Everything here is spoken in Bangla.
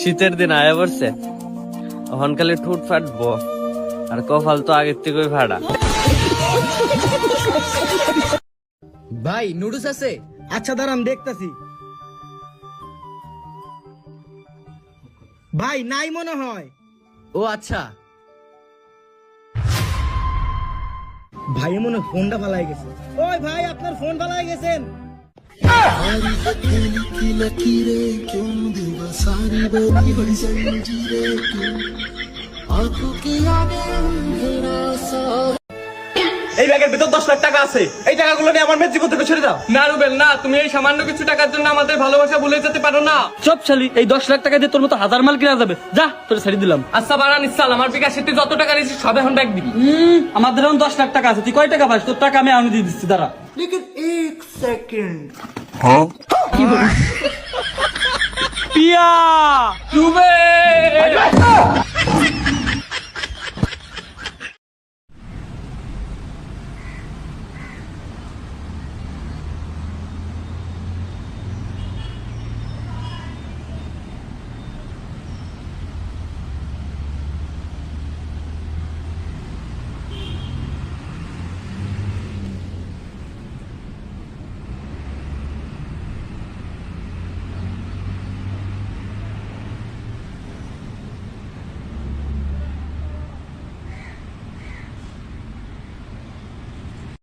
শীতের দিন আয়া পড়ছে। এখন খালি ঠুট ফাটবো আর কপাল তো আগের থেকে ফাটা ভাই নুডুস আছে? আচ্ছা দাঁড়ান দেখতাছি। ভাই নাই মনে হয়। ও আচ্ছা। ভাই মনে হয় ফোনটা ফালাই গেছে। ওই ভাই আপনার ফোন ফালাই গেছেন। आंखों के आगे अंधेरा सा এই ব্যাগের ভিতর দশ লাখ টাকা আছে। এই টাকাগুলো নিয়ে আমার মেয়ের জীবন থেকে ছেড়ে দাও না রুবেল না তুমি এই সামান্য কিছু টাকার জন্য আমাদের ভালোবাসা ভুলে যেতে পারো না। চপ শালি এই দশ লাখ টাকা দিয়ে তোর মতো হাজার মাল কিনা যাবে। যা তোর ছেড়ে দিলাম। আচ্ছা বারান ইসাল আমার বিকাশে তুই যত টাকা নিয়েছিস সব এখন ব্যাগ দিবি। আমাদের এখন দশ লাখ টাকা আছে। তুই কয় টাকা পাস? তোর টাকা আমি আমি দিয়ে দিচ্ছি দাঁড়া। পিয়া! রুবেল!